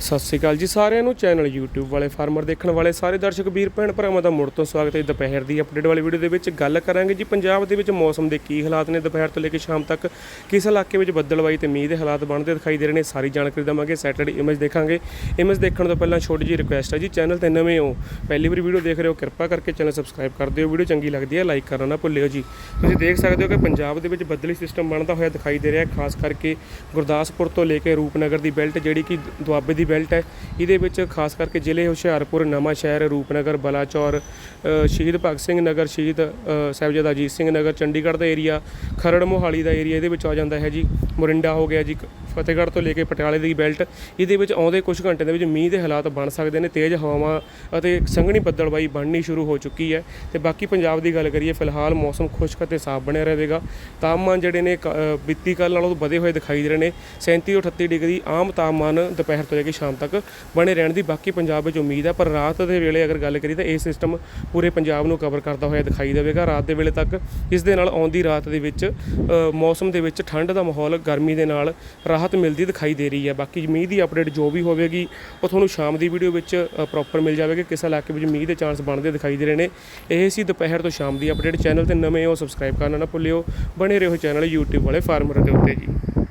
ਸਤਿ ਸ਼੍ਰੀ ਅਕਾਲ ਜੀ ਸਾਰਿਆਂ ਨੂੰ ਚੈਨਲ YouTube ਵਾਲੇ ਫਾਰਮਰ ਦੇਖਣ ਵਾਲੇ ਸਾਰੇ ਦਰਸ਼ਕ ਵੀਰ, ਭੈਣ ਭਰਾਵਾਂ ਦਾ ਮੁੜ ਤੋਂ ਸਵਾਗਤ ਹੈ ਦੁਪਹਿਰ ਦੀ ਅਪਡੇਟ ਵਾਲੀ ਵੀਡੀਓ ਦੇ ਵਿੱਚ। ਗੱਲ ਕਰਾਂਗੇ ਜੀ ਪੰਜਾਬ ਦੇ ਵਿੱਚ ਮੌਸਮ ਦੇ ਕੀ ਹਾਲਾਤ ਨੇ ਦੁਪਹਿਰ ਤੋਂ ਲੈ ਕੇ ਸ਼ਾਮ ਤੱਕ, ਕਿਸ ਇਲਾਕੇ ਵਿੱਚ ਬੱਦਲਵਾਈ ਤੇ ਮੀਂਹ ਦੇ ਹਾਲਾਤ ਬਣਦੇ ਦਿਖਾਈ ਦੇ ਰਹੇ ਨੇ, ਸਾਰੀ ਜਾਣਕਾਰੀ ਦਵਾਂਗੇ ਸੈਟਰਡੇ ਇਮੇਜ ਦੇਖਾਂਗੇ। ਇਮੇਜ ਦੇਖਣ ਤੋਂ ਪਹਿਲਾਂ ਛੋਟੀ ਜਿਹੀ ਰਿਕੁਐਸਟ ਹੈ ਜੀ ਚੈਨਲ ਤੇ ਨਵੇਂ ਹੋ, ਪਹਿਲੀ ਵਾਰ ਵੀਡੀਓ ਦੇਖ ਰਹੇ ਹੋ, ਕਿਰਪਾ ਕਰਕੇ ਚੈਨਲ ਸਬਸਕ੍ਰਾਈਬ ਕਰ ਦਿਓ ਵੀਡੀਓ ਚੰਗੀ ਲੱਗਦੀ ਹੈ ਲਾਈਕ ਕਰਨਾ ਨਾ ਭੁੱਲਿਓ ਜੀ। ਤੁਸੀਂ ਦੇਖ ਸਕਦੇ ਹੋ ਕਿ ਪੰਜਾਬ ਦੇ ਵਿੱਚ ਬੱਦਲੀ ਸਿਸਟਮ ਬਣਦਾ ਹੋਇਆ ਦਿਖਾਈ ਦੇ ਰਿਹਾ ਹੈ, ਖਾਸ ਕਰਕੇ ਗੁਰਦਾਸਪੁਰ ਤੋਂ ਲੈ ਕੇ ਰੂਪਨਗਰ ਦੀ ਬੈਲਟ ਜਿਹੜੀ ਕਿ ਦੁਆਬੇ ਦੀ ਬੈਲਟ ਹੈ। ਇਹਦੇ ਵਿੱਚ ਖਾਸ ਕਰਕੇ ਜ਼ਿਲ੍ਹੇ ਹੁਸ਼ਿਆਰਪੁਰ ਨਵਾਂ ਸ਼ਹਿਰ ਰੂਪਨਗਰ, ਬਲਾਚੌਰ ਸ਼ਹੀਦ ਭਗਤ ਸਿੰਘ ਨਗਰ, ਸ਼ਹੀਦ ਸਾਹਿਬਜ਼ਾਦਾ ਅਜੀਤ ਸਿੰਘ ਨਗਰ, ਚੰਡੀਗੜ੍ਹ ਦਾ ਏਰੀਆ, ਖਰੜ ਮੋਹਾਲੀ ਦਾ ਏਰੀਆ, ਇਹਦੇ ਵਿੱਚ ਆ ਜਾਂਦਾ ਹੈ ਜੀ। ਮੋਰਿੰਡਾ ਹੋ ਗਿਆ ਜੀ ਫਤਿਹਗੜ੍ਹ ਤੋਂ ਲੈ ਕੇ ਪਟਿਆਲੇ ਦੀ ਬੈਲਟ ਇਹਦੇ ਵਿੱਚ ਆਉਂਦੇ ਕੁਝ ਘੰਟੇ ਦੇ ਵਿੱਚ ਮੀਂਹ ਦੇ ਹਾਲਾਤ ਬਣ ਸਕਦੇ ਨੇ ਤੇਜ਼ ਹਵਾਵਾਂ ਅਤੇ ਸੰਘਣੀ ਬੱਦਲਬਾਈ ਬਣਨੀ ਸ਼ੁਰੂ ਹੋ ਚੁੱਕੀ ਹੈ। ਤੇ ਬਾਕੀ ਪੰਜਾਬ ਦੀ ਗੱਲ ਕਰੀਏ ਫਿਲਹਾਲ ਮੌਸਮ ਖੁਸ਼ਕ ਅਤੇ ਸਾਫ਼ ਬਣਿਆ ਰਹੇਗਾ। ਤਾਪਮਾਨ ਜਿਹੜੇ ਨੇ ਕ- ਅ, ਬੀਤੀ ਕੱਲ੍ਹ ਨਾਲੋਂ ਵਧੇ ਹੋਏ ਦਿਖਾਈ ਦੇ ਰਹੇ ਨੇ। 37 ਤੋਂ 38 ਡਿਗਰੀ ਆਮ ਤਾਪਮਾਨ ਦੁਪਹਿਰ ਤੋਂ ਲੈ ਕੇ ਸ਼ਾਮ ਤੱਕ ਬਣੇ ਰਹਿਣ ਦੀ ਬਾਕੀ ਪੰਜਾਬ ਵਿੱਚ ਉਮੀਦ ਹੈ। ਪਰ ਰਾਤ ਦੇ ਵੇਲੇ ਅਗਰ ਗੱਲ ਕਰੀਏ ਤਾਂ ਇਹ ਸਿਸਟਮ ਪੂਰੇ ਪੰਜਾਬ ਨੂੰ ਕਵਰ ਕਰਦਾ ਹੋਇਆ ਦਿਖਾਈ ਦੇਵੇਗਾ। ਰਾਤ ਦੇ ਵੇਲੇ ਤੱਕ ਇਸ ਦੇ ਨਾਲ ਆਉਂਦੀ ਰਾਤ ਦੇ ਵਿੱਚ ਮੌਸਮ ਦੇ ਵਿੱਚ ਠੰਡ ਦਾ ਮਾਹੌਲ ਗਰਮੀ ਦੇ ਨਾਲ ਰਾਹਤ ਮਿਲਦੀ ਦਿਖਾਈ ਦੇ ਰਹੀ ਹੈ। ਬਾਕੀ ਮੀਂਹ ਦੀ ਅਪਡੇਟ ਜੋ ਵੀ ਹੋਵੇਗੀ, ਉਹ ਤੁਹਾਨੂੰ ਸ਼ਾਮ ਦੀ ਵੀਡੀਓ ਵਿੱਚ ਪ੍ਰੋਪਰ ਮਿਲ ਜਾਵੇਗੀ। ਕਿਸ ਇਲਾਕੇ ਵਿੱਚ ਮੀਂਹ ਦੇ ਚਾਂਸ ਬਣਦੇ ਦਿਖਾਈ ਦੇ ਰਹੇ ਨੇ। ਇਹ ਸੀ ਦੁਪਹਿਰ ਤੋਂ ਸ਼ਾਮ ਦੀ ਅਪਡੇਟ ਚੈਨਲ ਤੇ ਨਵੇਂ ਹੋ ਸਬਸਕ੍ਰਾਈਬ ਕਰਨਾ ਨਾ ਭੁੱਲਿਓ। ਬਣੇ ਰਹੋ ਚੈਨਲ YouTube ਵਾਲੇ ਫਾਰਮਰ ਦੇ ਉੱਤੇ ਜੀ।